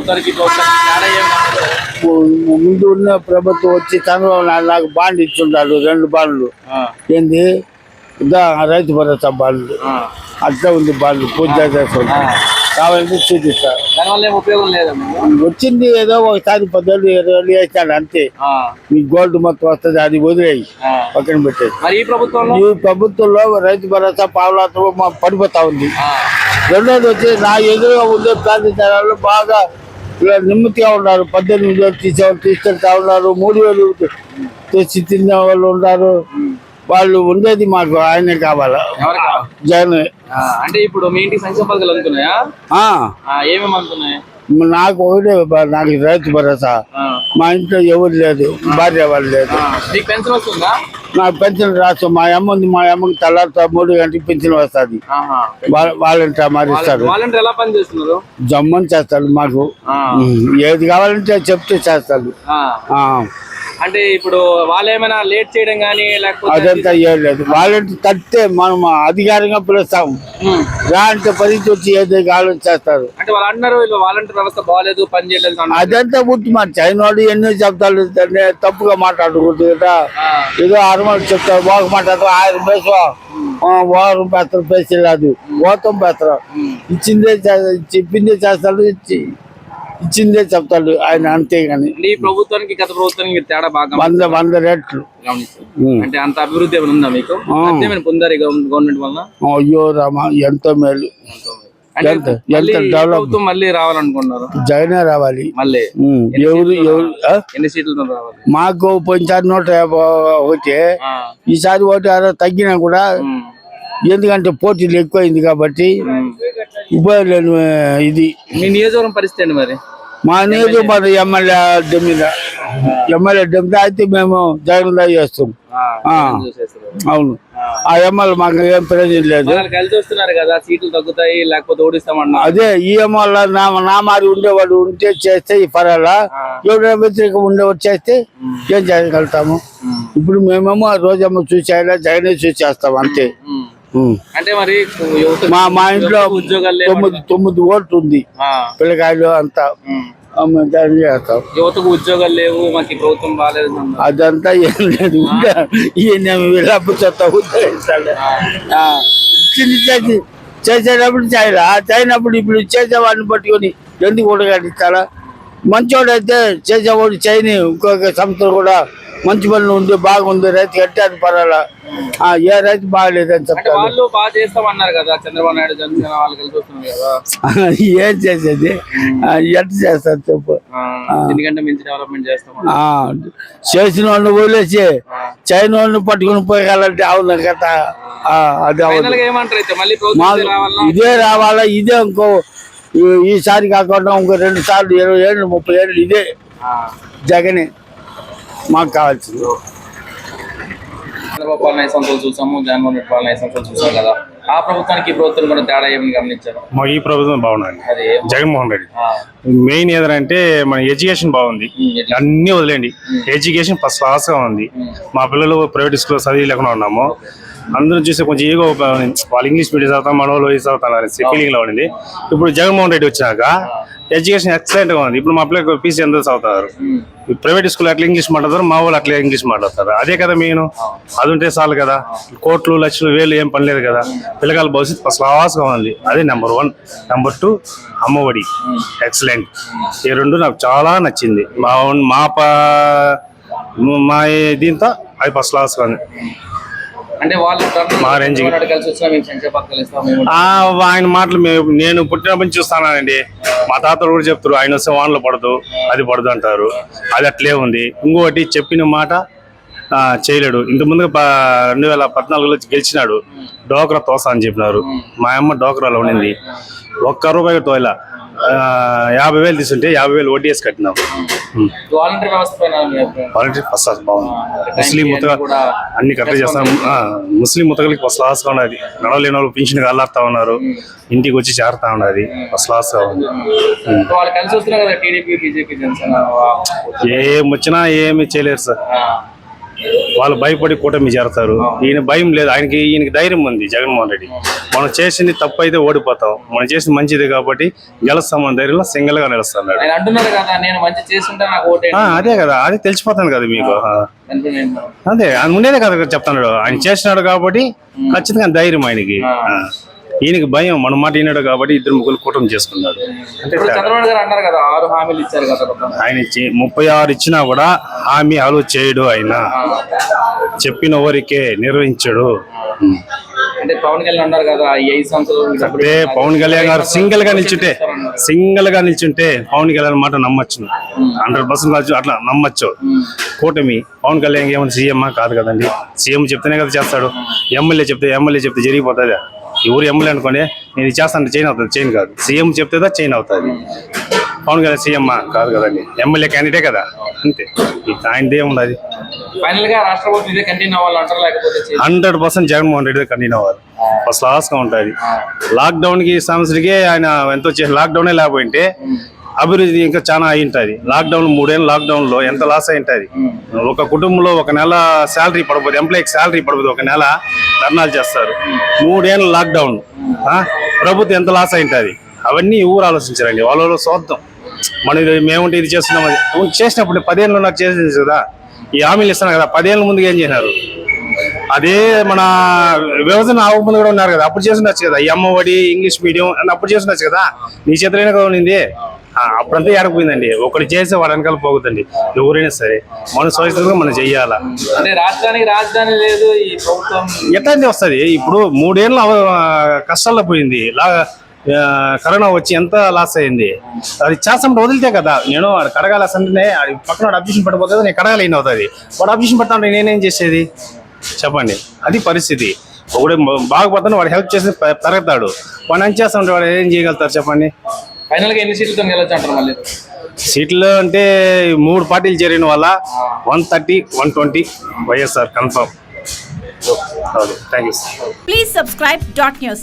ప్రభుత్వానికి? ముందు ఉన్న ప్రభుత్వం వచ్చి చంద్రబాబు నాయుడు నాకు బాండ్ ఇచ్చుంటాడు రెండు బాండ్లు. ఏంది? రైతు భరోసా బాండ్లు అట్లా ఉంది బాండ్లు పూజ చేస్తుంది కావాలంటే చూపిస్తా. దానివల్ల ఏం ఉపయోగం లేదా మీకు వచ్చింది ఏదో ఒకసారి పద్దెలు ఇరవై వేలు వేసాడు అంతే. మీ గోల్డ్ మొత్తం వస్తుంది అది వదిలేయి. పక్కన పెట్టేది. ఈ ప్రభుత్వంలో? రైతు భరోసా పావులాతో పడిపోతా ఉంది. రెండోది వచ్చి నా ఎదురుగా ఉండే ప్రాంతాలు బాగా ఇలా నెమ్మదిగా ఉన్నారు పద్దెనిమిది వేలు తీసేవాళ్ళు తీసుకెళ్తా ఉన్నారు మూడు వేలు తెచ్చి తిన్న వాళ్ళు ఉన్నారు. వాళ్ళు ఉండేది మాకు ఆయనే కావాలా? జగన్. అంటే ఇప్పుడు మీ ఇంటికి సంక్షేమ పథకాలు ఆ, ఏమేమి అందుతున్నాయి? నాకు ఒకటే నాకు రైతు భరోసా. మా ఇంట్లో ఎవరు లేదు భార్య వాళ్ళు లేదు. నాకు పెన్షన్ రాసు మా అమ్మ ఉంది మా అమ్మకి తెల్లారితో మూడు గంటకి పెన్షన్ వస్తుంది. వాళ్ళంటే మరి ఇస్తారు వాలంటీర్ జమ్మని చేస్తాడు మాకు. ఏది కావాలంటే చెప్తే చేస్తాడు అంటే ఇప్పుడు వాళ్ళు ఏమైనా లేట్ చేయడం కానీ లేకపోతే అదంతా ఏం లేదు. వాళ్ళంటే తట్టే మనం అధికారంగా పిలుస్తాం అంటే పరిస్థితి వచ్చి ఏదో కావాలని చేస్తారు అంటే వాళ్ళు అంటున్నారు వీళ్ళు వాలంటీర్ వ్యవస్థ బాగాలేదు పని చేయలేదు. అదంతా పుట్టి మరి. చైనాడు ఎన్నో చెప్తాడు తప్పుగా మాట్లాడకూడదు కదా. ఏదో అరమలు చెప్తారు బాగా మాట్లాడతారు. ఆయన పేసో వారం పెత్తరు పేసి లేదు. పెత్తరు ఇచ్చిందే చెప్పిందే చేస్తాడు ఇచ్చి ఇచ్చిందే చెప్తాడు ఆయన అంతే కానీ. అంటే ఈ ప్రభుత్వానికి గత ప్రభుత్వానికి తేడా బాగా వంద వంద రెట్లు. అంటే అంత అభివృద్ధి ఏమైనా ఉందా మీకు? పొందారు గవర్నమెంట్ వల్ల? అయ్యో రామ ఎంతో మేలు. మళ్ళీ జగనే రావాలి. మళ్ళీ ఎవరు ఎవరు? ఎన్ని సీట్లతో రావాలి? మాకు పోయినసారి నూట యాభై ఒకటి. ఈసారి ఒకటి తగ్గినా కూడా ఎందుకంటే పోటీలు ఎక్కువైంది కాబట్టి. ఉపయోగం ఇది. మీ నియోజకవర్గం పరిస్థితి అండి మరి? మా నియోజక మన ఎమ్మెల్యే అడ్డ మీద. ఎమ్మెల్యే అడ్డ మీద అయితే మేము జగన్ దా చేస్తాం. అవును. ఆ. ఎమ్మెల్యే మాకు ఏం ప్రయోజనం లేదు. వాళ్ళు కలిసి వస్తున్నారు కదా సీట్లు తగ్గుతాయి లేకపోతే ఓడిస్తామన్నారు అదే ఈ ఎమ్మెల్యే నా నా మారి ఉండేవాడు ఉంటే చేస్తే ఈ పరాలా. ఎవరైనా వ్యతిరేకం ఉండేవాడు చేస్తే ఏం చేయగలుగుతాము? ఇప్పుడు మేమేమో ఆ రోజేమో చూసేయాలా జగనే చూసి చేస్తాం అంతే. అంటే మరి మా మా ఇంట్లో ఉద్యోగాలు తొమ్మిది తొమ్మిది ఓట్లు ఉంది. ఆ, పిల్లకాయలు అంతా. ఆ, చేస్తాం. యువతకు ఉద్యోగాలు లేవు మాకు ప్రభుత్వం బాగాలేదు. అదంతా ఏం లేదు? ఈయన వీళ్ళప్పుడు చెత్త ఆ, ఇచ్చింది చేసి చేసేటప్పుడు చేయరా? చేయనప్పుడు ఇప్పుడు చేసేవాడిని పట్టుకొని ఎందుకు ఉడగట్టిస్తారా మంచోడైతే చేసేవాడు చేయని ఇంకొక సంస్థలు కూడా మంచి పనులు ఉంది బాగుంది రైతు కట్టారు పర్వాలా? ఏ రైతు బాగలేదని చెప్తారు ఏం చేసేది? ఆ, ఎట్ట చేస్తారు చెప్పు. చేసిన వాళ్ళని వదిలేసి చైనా వాళ్ళని పట్టుకుని పోయాలంటే అవును కదా. అది అవును. ఇదే రావాలా? ఇదే ఇంకో ఈసారి కాకుండా ఇంకో రెండు సార్లు ఇరవై ఏళ్ళు ముప్పై ఏళ్ళు ఇదే జగనే. మాకు కావాల్సింది. చంద్రబాబు పాలన ఐదు సంవత్సరాలు చూసాము జగన్మోహన్ రెడ్డి పాలన ఐదు సంవత్సరాలు చూసాం కదా. ఆ ప్రభుత్వానికి ఈ ప్రభుత్వం కూడా తేడా ఏమని గమనించారు? మా ఈ ప్రభుత్వం బాగుందండి. అది జగన్మోహన్ రెడ్డి. ఆ, మెయిన్ ఏదంటే మన ఎడ్యుకేషన్ బాగుంది. అన్ని వదిలేండి. ఎడ్యుకేషన్ ఫస్ట్ క్లాస్గా ఉంది. మా పిల్లలు ప్రైవేట్ స్కూల్ చదివి లేకుండా ఉన్నాము. అందరూ చూస్తే కొంచెం ఈగో వాళ్ళు ఇంగ్లీష్ మీడియం చదువుతాం మన వాళ్ళు ఇది చదువుతారు ఫీలింగ్లో ఉండింది. ఇప్పుడు జగన్మోహన్ రెడ్డి వచ్చాక ఎడ్యుకేషన్ ఎక్సలెంట్గా ఉంది. ఇప్పుడు మా పిల్లలు పీసీ అందరూ చదువుతారు? ప్రైవేట్ స్కూల్ అట్లా ఇంగ్లీష్ మాట్లాడతారు మా వాళ్ళు అట్లా ఇంగ్లీష్ మాట్లాడతారు. అదే కదా మెయిన్. అది ఉంటే చాలు కదా. కోట్లు లక్షలు వేలు ఏం పని లేదు కదా. పిల్లకాయల భవిష్యత్తు ఫస్ట్ క్లాస్గా ఉంది. అదే number one number two Ammavodi. Excellent ఈ రెండు నాకు చాలా నచ్చింది. మా మా మా దీంతో అది ఫస్ట్ క్లాస్గా ఉంది. అంటే వాళ్ళు కలిసి వచ్చినా మేము ఆయన మాటలు నేను పుట్టినప్పటి నుంచి చూస్తానండి. మా తాతలు కూడా చెప్తారు ఆయన వస్తే వానలు పడదు అది పడదు అంటారు. అది అట్లే ఉంది. ఇంకోటి చెప్పిన మాట చేయలేడు. ఇంత ముందుగా రెండు వేల పద్నాలుగులో గెలిచినాడు. డోక్రా తోస అని చెప్పినారు. మా అమ్మ డోక్రాలో ఉండింది. ఒక్క రూపాయి తోయల. యాభై వేలు తీసుంటే యాభై వేలు వేసి కట్టినాం. వాలంటీర్ వ్యవస్థ ఫస్ట్ క్లాస్ బాగుంది. ముస్లిం ముతక అన్ని కరెక్ట్ చేస్తాం. ముస్లిం ముతకలకి ఫస్ట్ క్లాస్గా ఉన్నది. నడవలేని వాళ్ళు పింఛన్ అల్లాడుతా ఉన్నారు. ఇంటికి వచ్చి చేరుతా ఉన్నది. ఫస్ట్ క్లాస్గా ఉంది. వా- ఏం వచ్చినా ఏమి చేయలేరు సార్. వాళ్ళు భయపడి కూటమి చేరతారు. ఈయన భయం లేదు. ఆయనకి ఈయనకి ధైర్యం ఉంది జగన్మోహన్ రెడ్డి. మనం చేసింది తప్పు అయితే ఓడిపోతాం. మనం చేసింది మంచిది కాబట్టి గెలుస్తామని ధైర్యంలో సింగిల్గా నిలుస్తున్నాడు అదే కదా. అది తెలిసిపోతుంది కదా మీకు. అదే ఆయన ఉండేదే కదా చెప్తున్నాడు. ఆయన చేసినాడు కాబట్టి ఖచ్చితంగా ధైర్యం ఆయనకి. ఈయనకి భయం మన మాట విన్నాడు కాబట్టి ఇద్దరు ముగ్గురు కూటమి చేసుకున్నాడు. అంటే ఇప్పుడు చంద్రబాబు గారు అన్నారు కదా ఆరు హామీలు ఇచ్చారు కదా ఒక. ఆయన. ఇచ్చి ముప్పై ఆరు ఇచ్చినా కూడా హామీ అమలు చేయడు ఆయన. చెప్పిన ఊరికే నిర్వహించడు. అంటే పవన్ కళ్యాణ్ అన్నారు కదా ఈ ఐదు సంవత్సరాలు డబ్బులు అంటే పవన్ కళ్యాణ్ గారు సింగిల్గా నిల్చుంటే సింగిల్గా నిల్చుంటే పవన్ కళ్యాణ్ మాట నమ్మచ్చు. హండ్రెడ్ పర్సెంట్ అట్లా నమ్మచ్చు. కూటమి పవన్ కళ్యాణ్ ఏమైనా సీఎం కాదు కదండి. సీఎం చెప్తేనే కదా చేస్తాడు. ఎమ్మెల్యే చెప్తే ఎమ్మెల్యే చెప్తే జరిగిపోతుంది? ఎవరు ఎమ్మెల్యే అనుకోండి నేను ఇది చేస్తాను చైన్ అవుతుంది. చైన్ కాదు. సీఎం చెప్తేదా చైన్ అవుతుంది. పవన్ కళ్యాణ్ సీఎం కాదు కదండి. ఎమ్మెల్యే క్యాండిడేట్ కదా? అంతే. ఆయనది ఏముండదు hundred percent Jaganmohan Reddy continue అవ్వాలి. ఫస్ట్ లాస్గా ఉంటుంది. లాక్డౌన్కి సంవత్సరానికి ఆయన ఎంతో చేసి లాక్డౌనే లేకపోయింటే అభివృద్ధి ఇంకా చాలా అయి ఉంటుంది లాక్డౌన్ మూడేళ్ళు లాక్డౌన్లో ఎంత లాస్ అయి ఉంటుంది ఒక కుటుంబంలో ఒక నెల శాలరీ పడబోదు ఎంప్లాయీకి శాలరీ పడబోదు ఒక నెల ధర్నాలు చేస్తారు. మూడేళ్ళు లాక్డౌన్? ప్రభుత్వం ఎంత లాస్ అయి ఉంటుంది అవన్నీ ఊరు ఆలోచించారండి. వాళ్ళ స్వార్థం. మనం మేముంటే ఇది చేస్తున్నాం అది చేసినప్పుడు పదేళ్ళు నాకు చేసేది కదా. ఈ హామీలు ఇస్తున్నాను కదా. పదేళ్ళ ముందుగా ఏం చేసినారు? అదే మన విభజన అవ్వకముందు కూడా ఉన్నారు కదా. అప్పుడు చేస్తుండొచ్చు కదా. ఈ అమ్మఒడి ఇంగ్లీష్ మీడియం అని అప్పుడు చేస్తుండొచ్చు కదా. నీ చేతులైనా కదా ఉండింది. అప్పుడంతా ఏడకపోయిందండి. ఒకటి చేస్తే వాడు వెనకాల పోగుతుంది ఎవరైనా సరే మన స్వచ్ఛతగా మనం చెయ్యాలా? అంటే రాజధాని లేదు ఈ ప్రభుత్వం ఎట్లా వస్తుంది? ఇప్పుడు మూడేళ్ళు కష్టాల్లో పోయింది. కరోనా వచ్చి ఎంత లాస్ అయింది? అది చేస్తామంటే వదిలితే కదా నేను వాడు కడగాలి అంటే పక్కన వాడు అబ్జెక్షన్ పడిపోతుంది నేను కడగాలి అయిన అవుతుంది. వాడు అబ్జెక్షన్ పడతా ఉంటే నేనేం చేసేది? చెప్పండి. అది పరిస్థితి. ఒకడు బాగుపోతాను వాడు హెల్ప్ చేసి పెరుగుతాడు వాడు ఏం చేస్తా ఉంటే వాడు ఏం చేయగలుగుతారు చెప్పండి? ఫైనల్గా ఎన్ని సీట్లతో గెలవచ్చు అంటారు మళ్ళీ? సీట్లు అంటే మూడు పార్టీలు చేరిన వల్ల one thirty one twenty YSR confirm. Okay. Thank you Please subscribe dot news.